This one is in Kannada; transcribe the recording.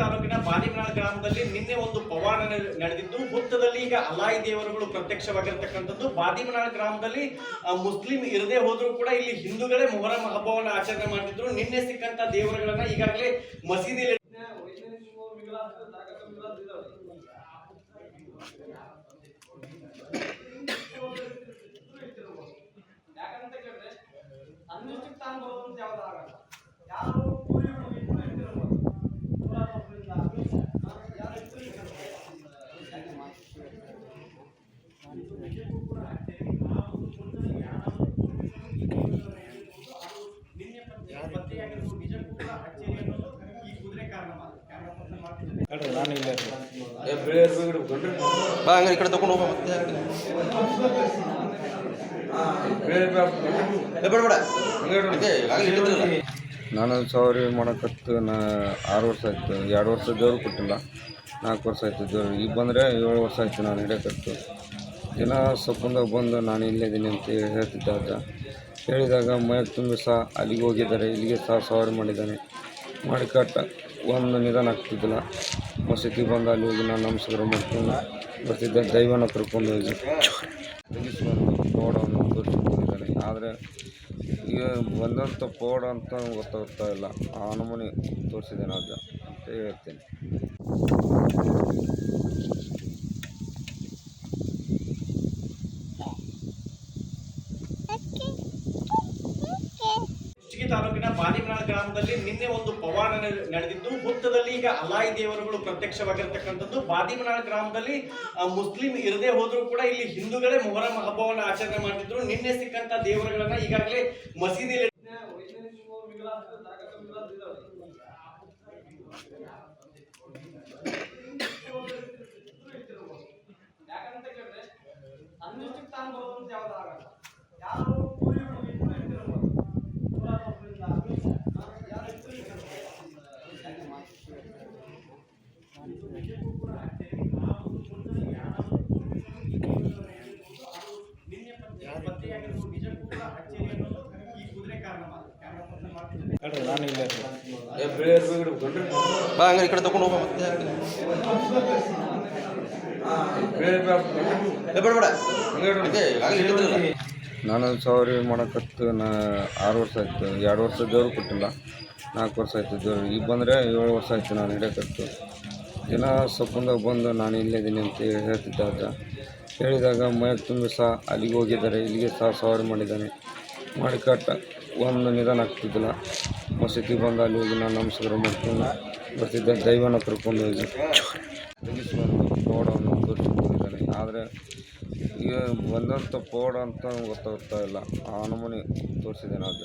ತಾಲೂಕಿನ ಬಾದಿಮನಾಳ ಗ್ರಾಮದಲ್ಲಿ ನಿನ್ನೆ ಒಂದು ಪವಾಡ ನಡೆದಿದ್ದು, ಹುತ್ತದಲ್ಲಿ ಈಗ ಅಲಾಯಿ ದೇವರುಗಳು ಪ್ರತ್ಯಕ್ಷವಾಗಿರ್ತಕ್ಕಂಥದ್ದು. ಬಾದಿಮನಾಳ ಗ್ರಾಮದಲ್ಲಿ ಮುಸ್ಲಿಂ ಇರದೇ ಹೋದ್ರೂ ಕೂಡ ಇಲ್ಲಿ ಹಿಂದೂಗಳೇ ಮೊಹರಂ ಹಬ್ಬವನ್ನು ಆಚರಣೆ ಮಾಡ್ತಿದ್ರು. ನಿನ್ನೆ ಸಿಕ್ಕಂತ ದೇವರುಗಳನ್ನ ಈಗಾಗಲೇ ಮಸೀದಿ ಯಾಕಂತ ಕೇಳಿದ್ರೆ ಯಾರು ನಾನು ಸವಾರಿ ಮಾಡಕತ್ತು, ನಾ ಆರು ವರ್ಷ ಆಯ್ತು. ಎರಡು ವರ್ಷ ದೇವ್ರು ಕೊಟ್ಟಿಲ್ಲ. ನಾಲ್ಕು ವರ್ಷ ಆಯ್ತು ದೇವ್ರು. ಈಗ ಬಂದರೆ ಏಳು ವರ್ಷ ಆಯ್ತು ನಾನು ಹಿಡಿಯಕತ್ತು. ದಿನ ಸೊಪ್ಪಂದಾಗ ಬಂದು ನಾನು ಇಲ್ಲಿದ್ದೀನಿ ಅಂತ ಹೇಳ್ತಿದ್ದ ಆತ ಹೇಳಿದಾಗ ಮೈ ತುಂಬಿ ಸಹ ಅಲ್ಲಿಗೆ ಹೋಗಿದ್ದಾರೆ. ಇಲ್ಲಿಗೆ ಸಹ ಸವಾರಿ ಮಾಡಿದ್ದಾನೆ. ಮಾಡಿ ಕಟ್ಟ. ಒಂದು ನಿಧಾನ ಆಗ್ತಿದ್ದಿಲ್ಲ. ಮಸೀದಿ ಬಂದು ಅಲ್ಲಿ ಹೋಗಿ ನಾನು ನಮಸ್ಕಾರ ಮಾಡ್ಕೊಂಡು ಬರ್ತಿದ್ದೆ. ದೈವನ ಕರ್ಕೊಂಡು ಹೋಗಿ. ಪೋಡವನ್ನು ತೋರಿಸಿಕೊಂಡಿದ್ದಾನೆ ಆದರೆ ಈಗ ಬಂದಂಥ ಪೋಡ ಅಂತ ಗೊತ್ತಾಗ್ತಾ ಇಲ್ಲ. ಆ ನಮೂನೆ ತೋರಿಸಿದ್ದೇನೆ ಅಂತ ಹೇಳ್ತೇನೆ. ತಾಲೂಕಿನ ಬಾದಿಮನಾಳ ಗ್ರಾಮದಲ್ಲಿ ನಿನ್ನೆ ಒಂದು ಪವಾಡ ನಡೆದಿದ್ದು, ಹುತ್ತದಲ್ಲಿ ಈಗ ಅಲಾಯಿ ದೇವರುಗಳು ಪ್ರತ್ಯಕ್ಷವಾಗಿರ್ತಕ್ಕಂಥದ್ದು. ಬಾದಿಮನಾಳ ಗ್ರಾಮದಲ್ಲಿ ಮುಸ್ಲಿಂ ಇರದೇ ಹೋದ್ರೂ ಕೂಡ ಇಲ್ಲಿ ಹಿಂದೂಗಳೇ ಮೊಹರಂ ಹಬ್ಬವನ್ನು ಆಚರಣೆ ಮಾಡ್ತಿದ್ರು. ನಿನ್ನೆ ಸಿಕ್ಕಂತ ದೇವರುಗಳನ್ನ ಈಗಾಗಲೇ ಮಸೀದಿಯಲ್ಲಿ ಈ ಕಡೆ ಹೋಗ ಮತ್ತೆ. ಏ, ಬೇಡ ಬೇಡ. ಹಂಗೆ ಆಗಲಿ ಹಿಡಿದ್ರಲ್ಲ ನಾನು ಸವಾರಿ ಮಾಡಕತ್ತು ನಾ ಆರು ವರ್ಷ ಆಯ್ತು. ಎರಡು ವರ್ಷ ದೇವ್ರು ಕೊಟ್ಟಿಲ್ಲ. ನಾಲ್ಕು ವರ್ಷ ಆಯ್ತು ದೇವ್ರು ಈಗ ಬಂದರೆ ಏಳು ವರ್ಷ ಆಯಿತು ನಾನು ಹಿಡಿಯಕತ್ತು ದಿನ ಸೊಪ್ಪಂದಾಗ ಬಂದು ನಾನು ಇಲ್ಲಿದ್ದೀನಿ ಅಂತ ಹೇಳ್ತಿದ್ದ ಆತ ಹೇಳಿದಾಗ ಮೈಗೆ ತುಂಬಿ ಸಹ ಅಲ್ಲಿಗೆ ಹೋಗಿದ್ದಾರೆ. ಇಲ್ಲಿಗೆ ಸಹ ಸವಾರಿ ಮಾಡಿದ್ದಾನೆ. ಮಾಡಿ ಕಟ್ಟ, ಒಂದು ನಿಧಾನ ಆಗ್ತಿದ್ದಿಲ್ಲ. ಮಸೀದಿ ಬಂದು ಅಲ್ಲಿ ಹೋಗಿ ನಾನು ನಮಸ್ಕಾರ ಮಾಡ್ಕೊಂಡು ಬರ್ತಿದ್ದೆ. ದೈವನ ಕರ್ಕೊಂಡು ಹೋಗಿ. ಪೌಡವನ್ನು ತೋರಿಸಿಕೊಂಡಿದ್ದಾನೆ. ಆದರೆ ಈಗ ಬಂದಂಥ ಪೌಡ ಅಂತ ಗೊತ್ತಾಗ್ತಾ ಇಲ್ಲ. ಆ ನಮೂನೆ ತೋರಿಸಿದ್ದೇನೆ ಅಂತ